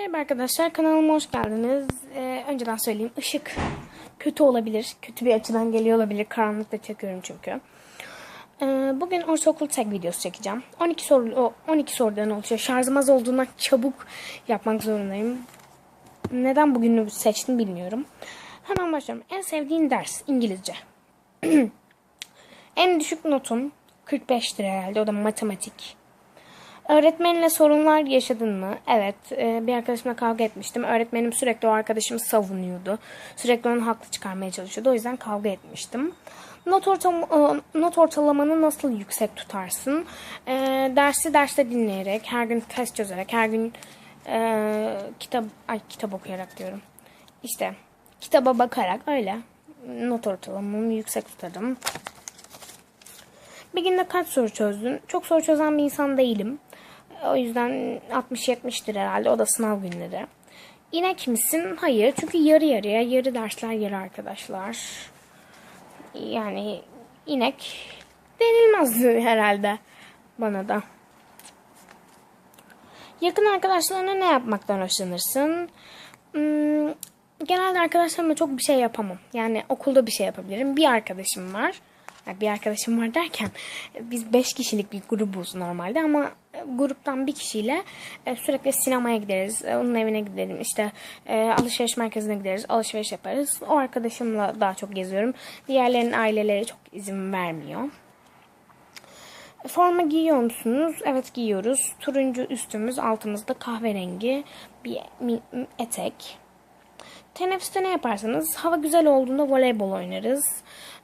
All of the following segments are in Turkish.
Merhaba arkadaşlar kanalıma hoş geldiniz. Ee, önceden söyleyeyim ışık kötü olabilir. Kötü bir açıdan geliyor olabilir. Karanlıkta çekiyorum çünkü. Ee, bugün ortaokul tek videosu çekeceğim. 12 soru o 12 sorudan oluşuyor. Şarjım az olduğundan çabuk yapmak zorundayım. Neden bugünü seçtim bilmiyorum. Hemen başlıyorum. En sevdiğin ders İngilizce. en düşük notum 45'tir herhalde. O da matematik. Öğretmenle sorunlar yaşadın mı? Evet. e, Bir arkadaşımla kavga etmiştim. Öğretmenim sürekli o arkadaşımı savunuyordu. Sürekli onu haklı çıkarmaya çalışıyordu. O yüzden kavga etmiştim. Not, ortam, e, not ortalamanı nasıl yüksek tutarsın? E, dersi derste dinleyerek, her gün test çözerek, her gün e, kitap ay kitap okuyarak diyorum. İşte kitaba bakarak öyle not ortalamamı yüksek tutarım. Bir günde kaç soru çözdün? Çok soru çözen bir insan değilim. O yüzden 60-70'tir herhalde. O da sınav günleri. İnek misin? Hayır. Çünkü yarı yarıya. Yarı dersler yarı arkadaşlar. Yani inek denilmez herhalde bana da. Yakın arkadaşlarına ne yapmaktan hoşlanırsın? Hmm, genelde arkadaşlarımla çok bir şey yapamam. Yani okulda bir şey yapabilirim. Bir arkadaşım var. Bir arkadaşım var derken biz 5 kişilik bir grubuz normalde ama gruptan bir kişiyle e, sürekli sinemaya gideriz. e, Onun evine gidelim. işte e, alışveriş merkezine gideriz. Alışveriş yaparız. O arkadaşımla daha çok geziyorum. Diğerlerinin aileleri çok izin vermiyor. Forma giyiyor musunuz? Evet giyiyoruz. Turuncu üstümüz, altımızda kahverengi bir etek. Teneffüste ne yaparsanız hava güzel olduğunda voleybol oynarız.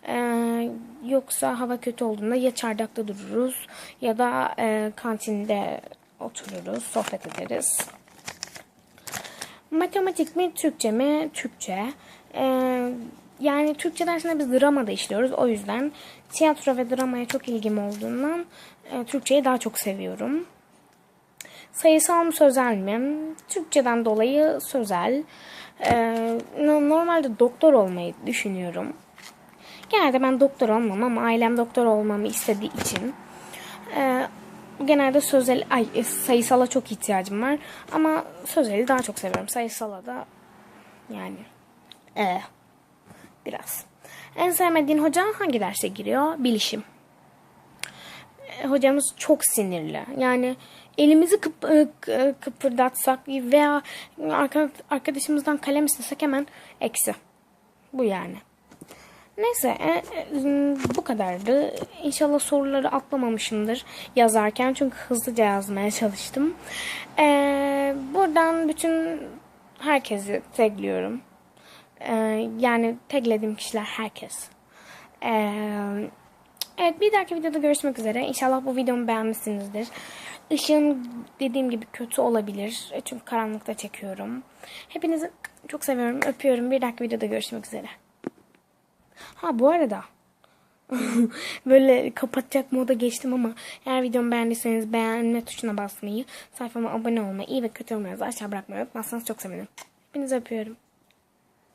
Ee, yoksa hava kötü olduğunda ya çardakta dururuz ya da e, kantinde otururuz, sohbet ederiz. Matematik mi, Türkçe mi? Türkçe. Ee, yani Türkçe dersinde biz dramada işliyoruz. O yüzden tiyatro ve dramaya çok ilgim olduğundan e, Türkçeyi daha çok seviyorum. Sayısal mı sözel mi? Türkçeden dolayı sözel. Ee, no- normalde doktor olmayı düşünüyorum. Genelde ben doktor olmam ama ailem doktor olmamı istediği için e, genelde sözel ay e, sayısala çok ihtiyacım var ama sözeli daha çok seviyorum. Sayısala da yani e, biraz. En sevmediğin hoca hangi derse giriyor? Bilişim hocamız çok sinirli. Yani elimizi kıp, e, e, kıpırdatsak veya arka- arkadaşımızdan kalem istesek hemen eksi. Bu yani. Neyse e, e, bu kadardı. İnşallah soruları atlamamışımdır yazarken çünkü hızlıca yazmaya çalıştım. E, buradan bütün herkesi tagliyorum. E, yani taglediğim kişiler herkes. Eee Evet bir dahaki videoda görüşmek üzere. İnşallah bu videomu beğenmişsinizdir. Işığım dediğim gibi kötü olabilir. E, Çünkü karanlıkta çekiyorum. Hepinizi çok seviyorum. Öpüyorum. Bir dahaki videoda görüşmek üzere. Ha bu arada. Böyle kapatacak moda geçtim ama eğer videomu beğendiyseniz beğenme tuşuna basmayı, sayfama abone olmayı, iyi ve kötü yorumlarınızı aşağı bırakmayı unutmazsanız çok sevinirim. Hepinizi öpüyorum.